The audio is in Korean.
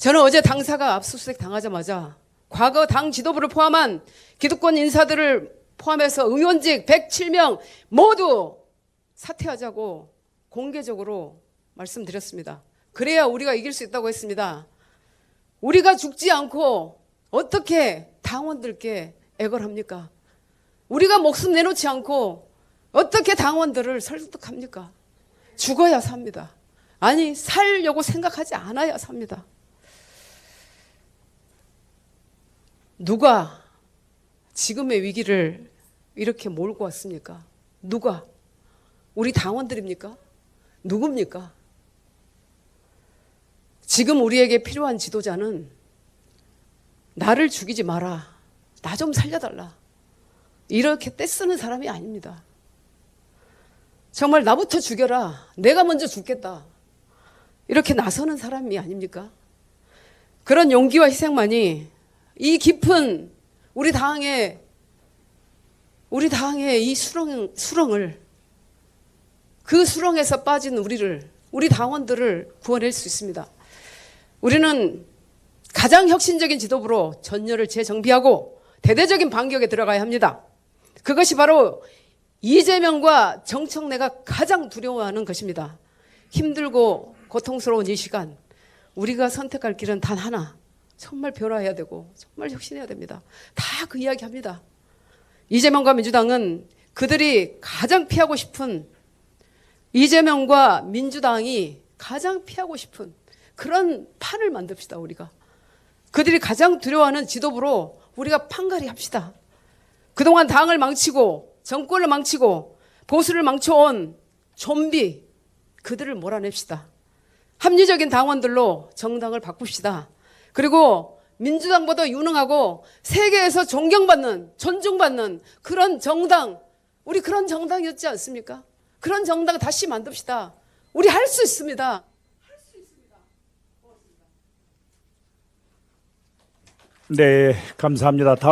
저는 어제 당사가 압수수색 당하자마자 과거 당 지도부를 포함한 기득권 인사들을 포함해서 의원직 107명 모두 사퇴하자고 공개적으로 말씀드렸습니다. 그래야 우리가 이길 수 있다고 했습니다. 우리가 죽지 않고 어떻게 당원들께 애걸합니까? 우리가 목숨 내놓지 않고 어떻게 당원들을 설득합니까? 죽어야 삽니다. 아니, 살려고 생각하지 않아야 삽니다. 누가 지금의 위기를 이렇게 몰고 왔습니까? 누가? 우리 당원들입니까? 누굽니까? 지금 우리에게 필요한 지도자는 나를 죽이지 마라. 나 좀 살려달라. 이렇게 떼쓰는 사람이 아닙니다. 정말 나부터 죽여라. 내가 먼저 죽겠다. 이렇게 나서는 사람이 아닙니까? 그런 용기와 희생만이 이 깊은 우리 당의 우리 당의 이 수렁 수렁을 그 수렁에서 빠진 우리를 우리 당원들을 구원할 수 있습니다. 우리는 가장 혁신적인 지도부로 전열을 재정비하고 대대적인 반격에 들어가야 합니다. 그것이 바로 이재명과 정청래가 가장 두려워하는 것입니다. 힘들고 고통스러운 이 시간 우리가 선택할 길은 단 하나. 정말 변화해야 되고 정말 혁신해야 됩니다. 다 그 이야기 합니다. 이재명과 민주당은 그들이 가장 피하고 싶은 이재명과 민주당이 가장 피하고 싶은 그런 판을 만듭시다 우리가. 그들이 가장 두려워하는 지도부로 우리가 판가리 합시다. 그동안 당을 망치고 정권을 망치고 보수를 망쳐온 좀비 그들을 몰아냅시다. 합리적인 당원들로 정당을 바꿉시다. 그리고 민주당보다 유능하고 세계에서 존경받는 존중받는 그런 정당 우리 그런 정당이었지 않습니까? 그런 정당 다시 만듭시다. 우리 할 수 있습니다. 네, 감사합니다. 다음